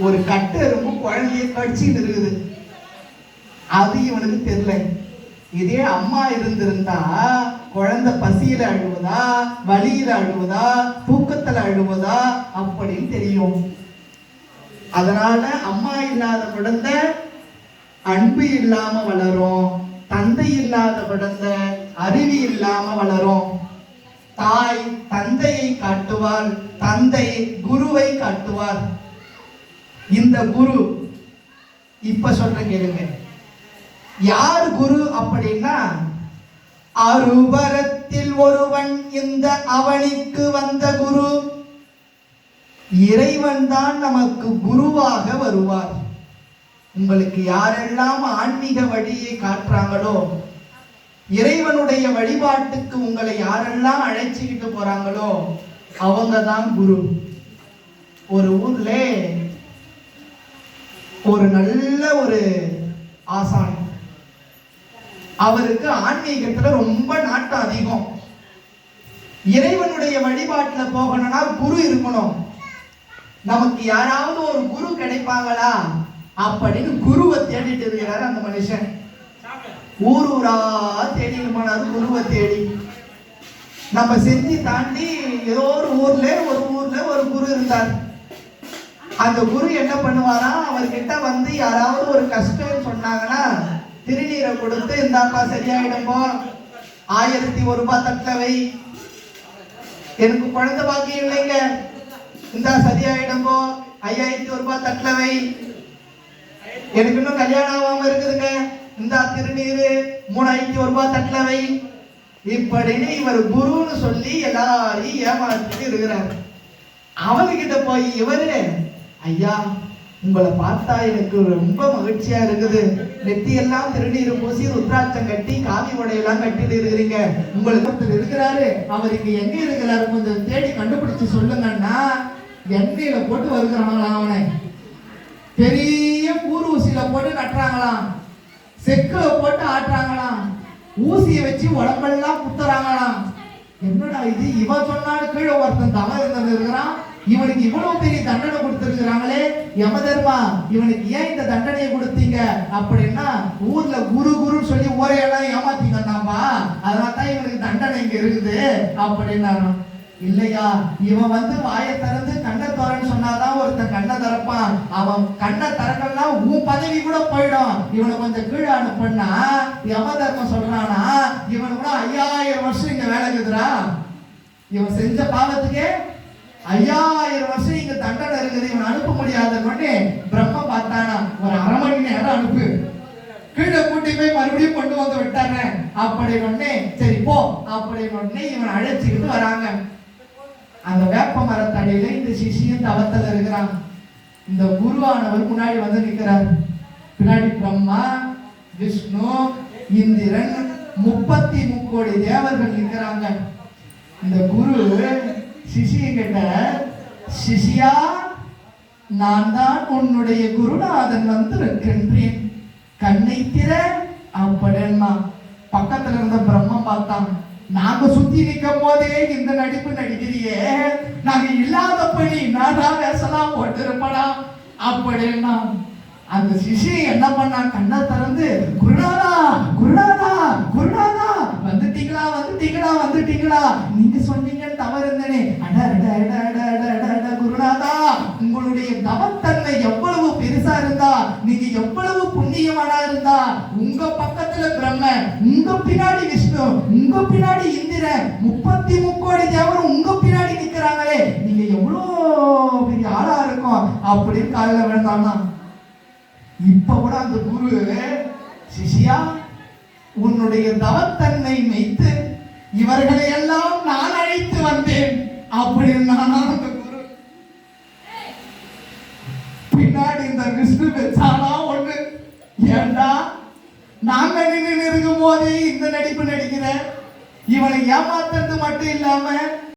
ஒரு கட்டு எறும்பு குழந்தைய கடிச்சின்னு இருக்குது. அது இவனுக்கு தெரியல. இதே அம்மா இருந்திருந்தா குழந்தை பசியில அழுவதா வழியில அழுவதா தூக்கத்துல அழுவதா அப்படின்னு தெரியும். அதனால அம்மா இல்லாத குழந்தை அன்பு இல்லாம வளரும் தந்தை இல்லாத குழந்தை அறிவு இல்லாம வளரும். தாய் தந்தையை காட்டுவார் தந்தை குருவை காட்டுவார். இந்த குரு இப்ப சொல்ற கேளுங்க. யார் குரு அப்படின்னா அருபரத்தில் ஒருவன் இந்த அவனிக்கு வந்த குரு. இறைவன் தான் நமக்கு குருவாக வருவார். உங்களுக்கு யாரெல்லாம் ஆன்மீக வழியை காட்டுறாங்களோ இறைவனுடைய வழிபாட்டுக்கு உங்களை யாரெல்லாம் அழைச்சிக்கிட்டு போறாங்களோ அவங்க தான் குரு. ஒரு ஊர்ல ஒரு நல்ல ஒரு ஆசான். அவருக்கு ஆன்மீகத்துல ரொம்ப நாட்டம் அதிகம். இறைவனுடைய வழிபாட்டுல போகணும்னா குரு இருக்கணும். நமக்கு யாராவது ஒரு குரு கிடைப்பாங்களா? அப்படின்னு குருவை தேடிட்டு இருக்கிறாரு அந்த மனுஷன். ஊர் ஊரா தேடிட்டு போனாரு குருவை தேடி. நம்ம செஞ்சு தாண்டி ஏதோ ஒரு ஊர்ல ஒரு ஊர்ல ஒரு குரு இருந்தார். அந்த குரு என்ன பண்ணுவாரா? அவர்கிட்ட வந்து யாராவது ஒரு கஷ்டம் சொன்னாங்கன்னா திருநீரை கொடுத்து இந்தாப்பா சரியாயிடும்போ ஆயிரத்தி ஒரு ரூபாய் தட்டவை எனக்கு குழந்தை பாக்கியம் இல்லைங்க. இந்தா சரியாயிடும்போ ஐயாயிரத்தி ஒரு ரூபாய் தட்டவை எனக்கு இன்னும் கல்யாணம் ஆகாம இருக்குதுங்க. இந்தா திருநீர் மூணாயிரத்தி ஒரு ரூபாய் தட்டவை இப்படின்னு இவர் குருன்னு சொல்லி எல்லாரையும் ஏமாற்றிட்டு இருக்கிறார். அவர்கிட்ட போய் இவரு ஐயா உங்களை பார்த்தா எனக்கு ரொம்ப மகிழ்ச்சியா இருக்குது. நெத்தியெல்லாம் திருநீர் பூசி ருத்ராட்சம் கட்டி காவி உடையெல்லாம் கட்டிட்டு இருக்கிறீங்க உங்களுக்கு ஒருத்தர் இருக்கிறாரு. அவர் இங்க எங்க இருக்கிறாரு? கொஞ்சம் தேடி கண்டுபிடிச்சு சொல்லுங்கன்னா எண்ணெயில போட்டு வருகிறாங்களாம் அவனை? பெரிய கூறு ஊசியில போட்டு நட்டுறாங்களாம். செக்குல போட்டு ஆட்டுறாங்களாம். ஊசியை வச்சு உடம்பெல்லாம் குத்துறாங்களாம். என்னடா இது? இவன் சொன்னாலும் கீழே ஒருத்தன் தவறு இருந்தது இருக்கிறான். இவனுக்கு இவ்வளவு பெரிய தண்டனை கொடுத்திருக்கிறாங்களே யமதர்மா இவனுக்கு ஏன் இந்த தண்டனையை கொடுத்தீங்க? அப்படின்னா ஊர்ல குரு குருன்னு சொல்லி ஓரையெல்லாம் ஏமாத்தி வந்தாம்பா அதனால தான் இவனுக்கு தண்டனை இங்க இருக்குது அப்படின்னாராம் இல்லையா? இவன் வந்து வாயை திறந்து கண்ணை திறன்னு சொன்னாதான் ஒருத்தன் கண்ணை திறப்பான். அவன் கண்ணை திறக்கலாம் உன் பதவி கூட போயிடும். இவனை கொஞ்சம் கீழே அனுப்புனா யம தர்மம் சொல்றானா இவன் கூட ஐயாயிரம் வருஷம் இங்க வேலை இருக்குதுரா இவன் செஞ்ச பாவத்துக்கே ஐயாயிரம் வருஷம் இங்க தண்டனை இருக்குது. இவன் அனுப்ப முடியாத உடனே பிரம்ம பார்த்தானா? ஒரு அரை மணி நேரம் அனுப்பு. கீழே கூட்டி போய் மறுபடியும் கொண்டு வந்து விட்டாங்க அப்படி உடனே சரி போ. அப்படி உடனே இவன் அழைச்சிக்கிட்டு வராங்க. அந்த வேப்ப மரத்தடியில இந்த சிஷியும் தவத்தில் இருக்கிறான். இந்த குருவானவர் முன்னாடி வந்து நிற்கிறார் பின்னாடி பிரம்மா விஷ்ணு இந்திரன் முப்பத்தி முக்கோடி தேவர்கள் நிற்கிறாங்க இந்த குரு சிஷியங்கிட்ட சிஷியா நான் தான் உன்னுடைய குருநாதன் வந்து இருக்கின்றேன் கண்ணை திற அப்படின்னா பக்கத்துல இருந்த பிரம்மம் பார்த்தான் நாங்க சுத்தி நிற்கும் போதே இந்த நடிப்பு நடிக்கிறியே. நாங்க இல்லாதபடி நானா வேசலாம் போட்டிருப்படா அப்படின்னா அந்த சிஷி என்ன பண்ணா கண்ணை திறந்து குருநாதா குருநாதா குருநாதா வந்துட்டீங்களா வந்துட்டீங்களா வந்துட்டீங்களா? நீ குருநாதா உங்களுடைய தவத்தன்மை எவ்வளவு பெருசா இருந்தா நீங்க எவ்வளவு புண்ணியமானா இருந்தா உங்க பக்கத்துல பிரம்ம உங்க பின்னாடி விஷ்ணு உங்க பின்னாடி இந்திரன் முப்பத்தி முக்கோடி தேவரும் உங்க பின்னாடி நிக்கிறாங்களே நீங்க எவ்வளோ பெரிய ஆளா இருக்கும் அப்படின்னு காலில் வேண்டாம்னா இப்ப கூட அந்த குரு சிஷியா உன்னுடைய தவத்தன்மை மெய்த்து இவர்களை எல்லாம் நான் அப்படின்னு அந்த குரு பின்னாடி இந்த விஷ்ணு வச்சானா ஒண்ணு? ஏண்டா? நாங்க நின்று இருக்கும் போதே இந்த நடிப்பு நடிக்கிறேன் இவனை ஏமாத்துறது மட்டும் இல்லாம